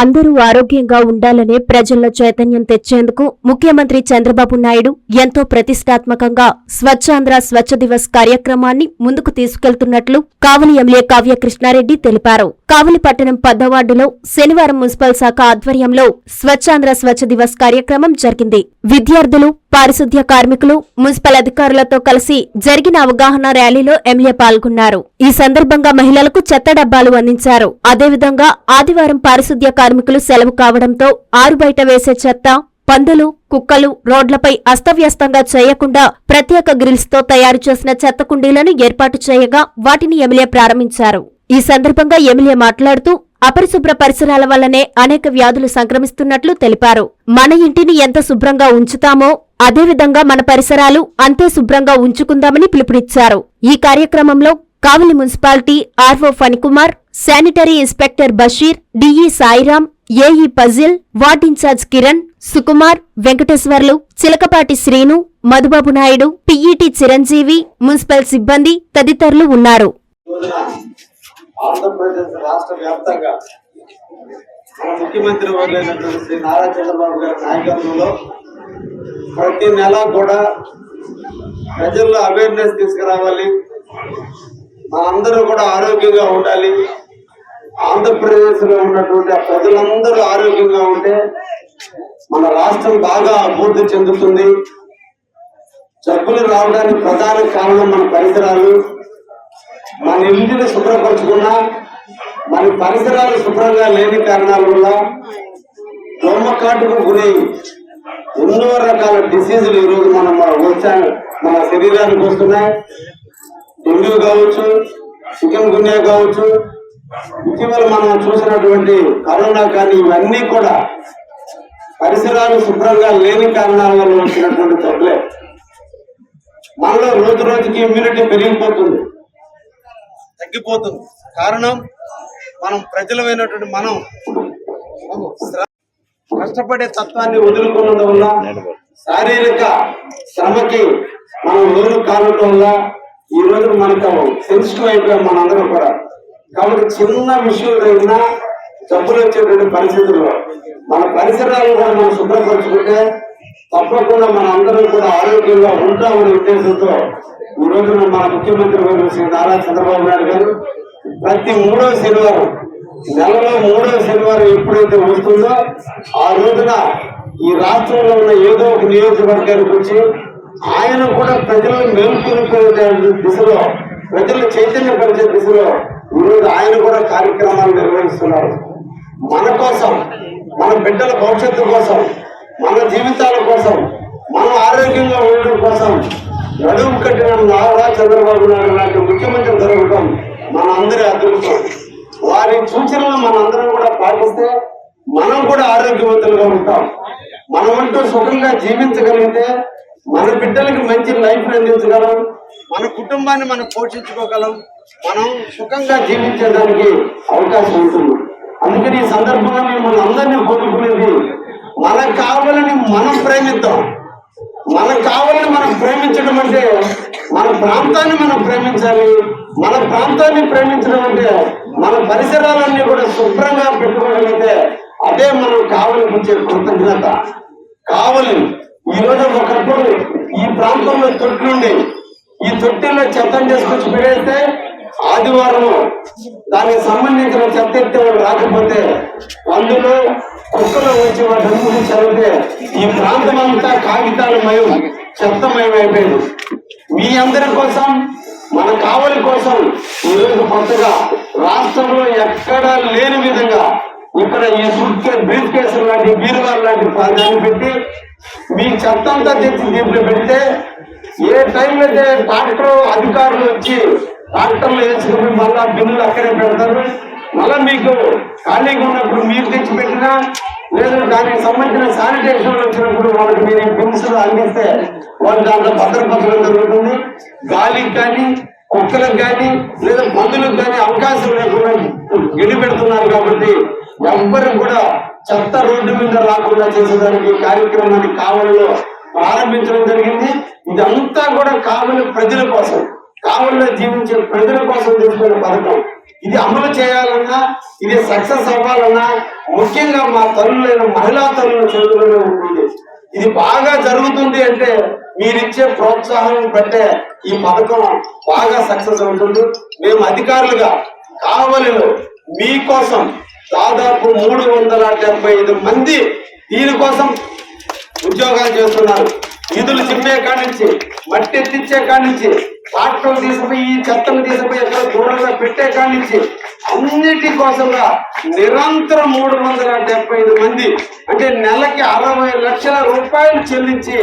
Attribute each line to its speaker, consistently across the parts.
Speaker 1: అందరూ ఆరోగ్యంగా ఉండాలనే ప్రజల్లో చైతన్యం తెచ్చేందుకు ముఖ్యమంత్రి చంద్రబాబు నాయుడు ఎంతో ప్రతిష్టాత్మకంగా స్వచ్ఛాంధ్ర స్వచ్ఛ దివస్ కార్యక్రమాన్ని ముందుకు తీసుకెళ్తున్నట్లు కావలి ఎమ్మెల్యే కావ్య కృష్ణారెడ్డి తెలిపారు. కావలి పట్టణం పద్దవార్డులో శనివారం మున్సిపల్ శాఖ ఆధ్వర్యంలో స్వచ్ఛాంధ్ర స్వచ్ఛ దివస్ కార్యక్రమం జరిగింది. విద్యార్థులు పారిశుద్ధ్య కార్మికులు మున్సిపల్ అధికారులతో కలిసి జరిగిన అవగాహన ర్యాలీలో ఎమ్మెల్యే పాల్గొన్నారు. ఈ సందర్భంగా మహిళలకు చెత్త డబ్బాలు అందించారు. అదేవిధంగా ఆదివారం పారిశుద్ధ్య కార్మికులు సెలవు కావడంతో ఆరుబయట వేసే చెత్త పందులు కుక్కలు రోడ్లపై అస్తవ్యస్తంగా చేయకుండా ప్రత్యేక గ్రిల్స్తో తయారు చేసిన చెత్త కుండీలను ఏర్పాటు చేయగా వాటిని ఎమ్మెల్యే ప్రారంభించారు. ఈ సందర్భంగా ఎమ్మెల్యే మాట్లాడుతూ అపరిశుభ్ర పరిసరాల వల్లనే అనేక వ్యాధులు సంక్రమిస్తున్నట్లు తెలిపారు. మన ఇంటిని ఎంత శుభ్రంగా ఉంచుతామో అదేవిధంగా మన పరిసరాలు అంతే శుభ్రంగా ఉంచుకుందామని పిలుపునిచ్చారు. ఈ కార్యక్రమంలో Kavali municipality RO Phanikumar sanitary inspector Basheer DE Sairam AE Fazil ward in charge Kiran Sukumar Venkateswarlu Chilakapati Srinu Madhubabu Naidu PET Chiranjeevi municipal సిబ్బంది తదితరులు ఉన్నారు.
Speaker 2: ముఖ్యమంత్రి వర్గైనటువంటి శ్రీ నారా చంద్రబాబు గారి నాయకత్వంలో ప్రతి నెల కూడా ప్రజల్లో అవేర్నెస్ తీసుకురావాలి. మనందరూ కూడా ఆరోగ్యంగా ఉండాలి. ఆంధ్రప్రదేశ్లో ఉన్నటువంటి ప్రజలందరూ ఆరోగ్యంగా ఉంటే మన రాష్ట్రం బాగా అభివృద్ధి చెందుతుంది. జబ్బులు రావడానికి ప్రధాన కారణం మన పరిసరాలు. మన ఇంటిని శుభ్రపరచుకున్నా మన పరిసరాలు శుభ్రంగా లేని కారణాల వల్ల దోమకాటుకు గురి ఎన్నో రకాల డిసీజులు ఈరోజు మనం మన వచ్చా మన శరీరానికి వస్తున్నాయి. డెంగ్యూ కావచ్చు చికెన్ గున్యా కావచ్చు ఇటీవల మనం చూసినటువంటి కరోనా కానీ ఇవన్నీ కూడా పరిసరాలు శుభ్రంగా లేని కారణాల వల్ల వచ్చినటువంటి జబ్బులే మనలో రోజు రోజుకి ఇమ్యూనిటీ పెరిగిపోతుంది. తగ్గిపోతుంది. కారణం మనం ప్రజలమైనటువంటి మనం కష్టపడే తత్వాన్ని వదులుకున్నది వల్ల శారీరక శ్రమకి మనం లోను కావడం వల్ల ఈ రోజు మనకు సెన్సిటివ్ అయిపోయాం మనందరం కూడా. కాబట్టి చిన్న విషయం జబ్బులు వచ్చేటువంటి పరిస్థితుల్లో మన పరిసరాలను కూడా మనం శుభ్రపరచుకుంటే తప్పకుండా మన అందరం కూడా ఆరోగ్యంగా ఉంటామనే ఉద్దేశంతో ఈ రోజున మన ముఖ్యమంత్రి గారు శ్రీ నారా చంద్రబాబు నాయుడు గారు ప్రతి మూడో శనివారం నెలలో మూడో శనివారం ఎప్పుడైతే వస్తుందో ఆ రోజున ఈ రాష్ట్రంలో ఉన్న ఏదో ఒక నియోజకవర్గానికి వచ్చి ఆయన కూడా ప్రజలను మేల్కొనిపోయే దిశలో ప్రజలు చైతన్యపరిచే దిశలో ఈరోజు ఆయన కూడా కార్యక్రమాలు నిర్వహిస్తున్నారు. మన కోసం మన బిడ్డల భవిష్యత్తు కోసం మన జీవితాల కోసం మనం ఆరోగ్యంగా ఉండడం కోసం నడుము కట్టిన నారా చంద్రబాబు నాయుడు లాంటి ముఖ్యమంత్రి జరగడం మన అందరి అదృష్టం. వారి సూచనలు మన అందరం కూడా పాటిస్తే మనం కూడా ఆరోగ్యవంతులుగా ఉంటాం. మనమంటూ సుఖంగా జీవించగలిగితే మన బిడ్డలకు మంచి లైఫ్ అందించగలం. మన కుటుంబాన్ని మనం పోషించుకోగలం. మనం సుఖంగా జీవించడానికి అవకాశం ఉంటుంది. అందుకని ఈ సందర్భంగా మిమ్మల్ని అందరినీ కోరుకునేది మనకు కావాలని మనం ప్రేమిద్దాం. మనకు కావాలని మనం ప్రేమించడం అంటే మన ప్రాంతాన్ని మనం ప్రేమించాలి. మన ప్రాంతాన్ని ప్రేమించడం అంటే మన పరిసరాలన్నీ కూడా శుభ్రంగా పెట్టుకోగలిగితే అదే మనం కావలిపించే కృతజ్ఞత. కావలి ఈ రోజు ఒకప్పుడు ఈ ప్రాంతంలో తొట్లుండి ఈ తొట్టిలో చెత్తను చేసుకొచ్చి పెడేస్తే ఆదివారం దానికి సంబంధించిన చెత్త ఎత్తే వాళ్ళు రాకపోతే అందులో కుక్కలు వచ్చి వాటి చదివితే ఈ ప్రాంతం అంతా కాగితాలమయం చెత్తమయం అయిపోయింది. మీ అందరి కోసం మన కావలి కోసం ఈరోజు కొత్తగా రాష్ట్రంలో ఎక్కడా లేని విధంగా ఇక్కడ ఈ సూట్ కేసు బ్రీఫ్ కేసులు లాంటి బీరువాలు లాంటి దాన్ని పెట్టి మీ చెత్త అంతా తెచ్చి దీంట్లో పెడితే ఏ టైం అయితే ట్రాక్టర్ అధికారులు వచ్చి ట్రాక్టర్లు వేసుకుని మళ్ళా బిల్లులు అక్కడే పెడతారు? మళ్ళా మీకు ఖాళీగా ఉన్నప్పుడు మీరు తెచ్చి పెట్టినా లేదు దానికి సంబంధించిన శానిటేషన్ వచ్చినప్పుడు వాళ్ళకి మీరు ఈ బిల్స్ అందిస్తే వాళ్ళు దాంట్లో భద్రపరచడం జరుగుతుంది. గాలికి కానీ కుక్కలకు కానీ లేదా మందులకు కానీ అవకాశం లేకుండా గిడి పెడుతున్నారు కాబట్టి ఎవ్వరు కూడా చెత్త రోడ్డు మీద రాకుండా చేసేదానికి కార్యక్రమాన్ని కావలిలో ప్రారంభించడం జరిగింది. ఇదంతా కూడా కావలి ప్రజల కోసం కావలిలో జీవించే ప్రజల కోసం తీసుకున్న పథకం. ఇది అమలు చేయాలన్నా ఇది సక్సెస్ అవ్వాలన్నా ముఖ్యంగా మా తల్లులైన మహిళా తల్లుల చేతుల్లోనే ఉంటుంది. ఇది బాగా జరుగుతుంది అంటే మీరిచ్చే ప్రోత్సాహం బట్టే ఈ పథకం బాగా సక్సెస్ అవుతుంది. మేము అధికారులుగా కావలిలో మీకోసం దాదాపు మూడు వందల డెబ్బై ఐదు మంది దీనికోసం ఉద్యోగాలు చేస్తున్నారు. నిధులు చిమ్మే కాడి నుంచి మట్టి ఎత్తించే కాడి నుంచి ట్రాక్టర్ తీసుకుపోయి ఈ చెత్తను తీసుకుపోయి ఎక్కడ దూరంగా పెట్టే కాడి నుంచి అన్నిటి కోసంగా నిరంతరం మూడు వందల డెబ్బై ఐదు మంది అంటే నెలకి అరవై లక్షల రూపాయలు చెల్లించి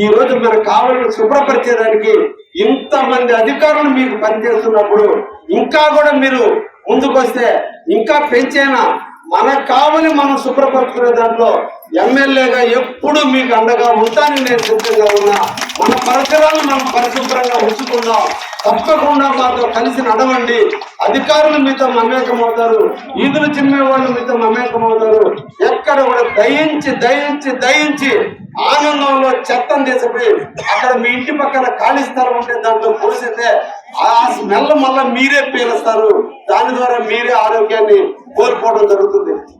Speaker 2: ఈ రోజు మన కావాలని శుభ్రపరిచేదానికి ఇంతమంది అధికారులు మీకు పనిచేస్తున్నప్పుడు ఇంకా కూడా మీరు ముందుకొస్తే ఇంకా పెంచేనా? మనకు కావని మనం శుభ్రపరుచుకునే దాంట్లో ఎమ్మెల్యేగా ఎప్పుడు మీకు అండగా ఉంటానని నేను సిద్ధంగా ఉన్నా. మన పరిసరాలను మనం పరిశుభ్రంగా ఉంచుకుందాం. తప్పకుండా మాతో కలిసి నడవండి. అధికారులు మీతో మమేకమవుతారు. ఈదులు చిమ్మే వాళ్ళు మీతో మమేకమవుతారు. ఎక్కడ కూడా దయించి దయించి దయించి ఆనందంలో చెత్తను తీసిపోయి అక్కడ మీ ఇంటి పక్కన ఖాళీ స్థలం ఉంటే దాంట్లో పోసితే ఆ స్మెల్ మళ్ళీ మీరే పీలుస్తారు. దాని ద్వారా మీరే ఆరోగ్యాన్ని కోల్పోవడం జరుగుతుంది.